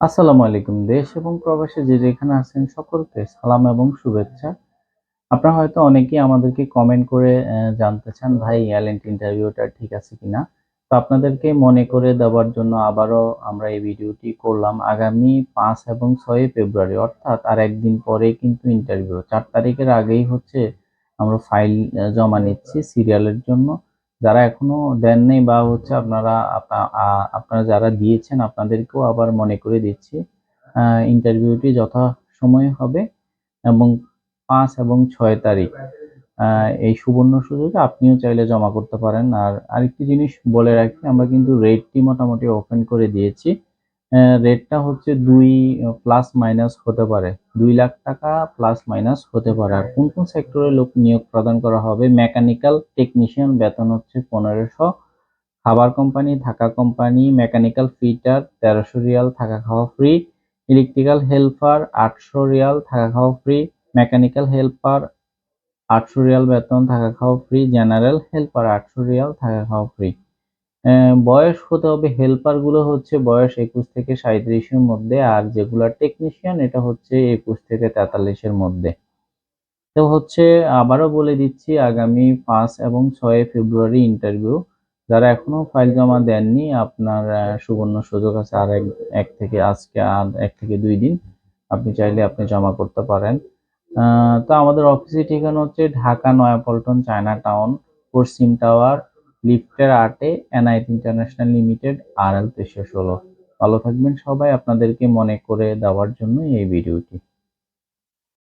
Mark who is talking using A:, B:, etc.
A: আসসালামু আলাইকুম, দেশ এবং প্রবাসে যে যেখানে আছেন সকলকে সালাম এবং শুভেচ্ছা। আপনারা হয়তো অনেকেই আমাদেরকে কমেন্ট করে জানতে চান, ভাই এয়ারলাইন ইন্টারভিউটা ঠিক আছে কিনা? তো আপনাদেরকে মনে করে দেওয়ার জন্য আবারও আমরা এই ভিডিওটি করলাম আগামী পাঁচ এবং ছয় ফেব্রুয়ারি। অর্থাৎ আর একদিন পরে কিন্তু ইন্টারভিউ চার তারিখের আগেই হচ্ছে আমরা ফাইল জমা নিচ্ছি সিরিয়ালের জন্য। যারা এখনও দেন নাই বা হচ্ছে আপনারা আপনারা যারা দিয়েছেন আপনাদেরকেও আবার মনে করে দিচ্ছি ইন্টারভিউটি যথা সময়ে হবে এবং পাঁচ এবং ছয় তারিখ। এই সুবর্ণ সুযোগে আপনিও চাইলে জমা করতে পারেন। আর আরেকটি জিনিস বলে রাখি, আমরা কিন্তু রেটটি মোটামুটি ওপেন করে দিয়েছি। রেটটা হচ্ছে দুই প্লাস মাইনাস হতে পারে। দুই লাখ টাকা প্লাস মাইনাস হতে পারে। আর কোন কোন সেক্টরে লোক নিয়োগ প্রদান করা হবে? মেকানিক্যাল টেকনিশিয়ান বেতন হচ্ছে পনেরোশো। খাবার কোম্পানি থাকা কোম্পানি মেকানিক্যাল ফিটার তেরোশো রিয়াল থাকা খাওয়া ফ্রি ইলেকট্রিক্যাল হেল্পার আটশো রিয়াল থাকা খাওয়া ফ্রি মেকানিক্যাল হেল্পার আটশো রিয়াল বেতন থাকা খাওয়া ফ্রি জেনারেল হেল্পার আটশো রিয়াল থাকা খাওয়া ফ্রি বয়স হতে হবে হেল্পারগুলো হচ্ছে বয়স একুশ থেকে সাঁত্রিশের মধ্যে, আর যেগুলো টেকনিশিয়ান এটা হচ্ছে একুশ থেকে তেতাল্লিশের মধ্যে। তো হচ্ছে আবারও বলে দিচ্ছি, আগামী পাঁচ এবং ছয় ফেব্রুয়ারি ইন্টারভিউ যারা এখনও ফাইল জমা দেননি, আপনার সুবর্ণ সুযোগ আছে আর এক থেকে আজকে আর এক থেকে দুই দিন, আপনি চাইলে আপনি জমা করতে পারেন। তো আমাদের অফিসের ঠিকানা হচ্ছে ঢাকা নয়াপল্টন, চায়না টাউন, পশ্চিম টাওয়ার লিফটের আটে NIT international limited R L তেইশশো ষোলো। ভালো থাকবেন সবাই। আপনাদেরকে মনে করে দেওয়ার জন্য এই ভিডিওটি।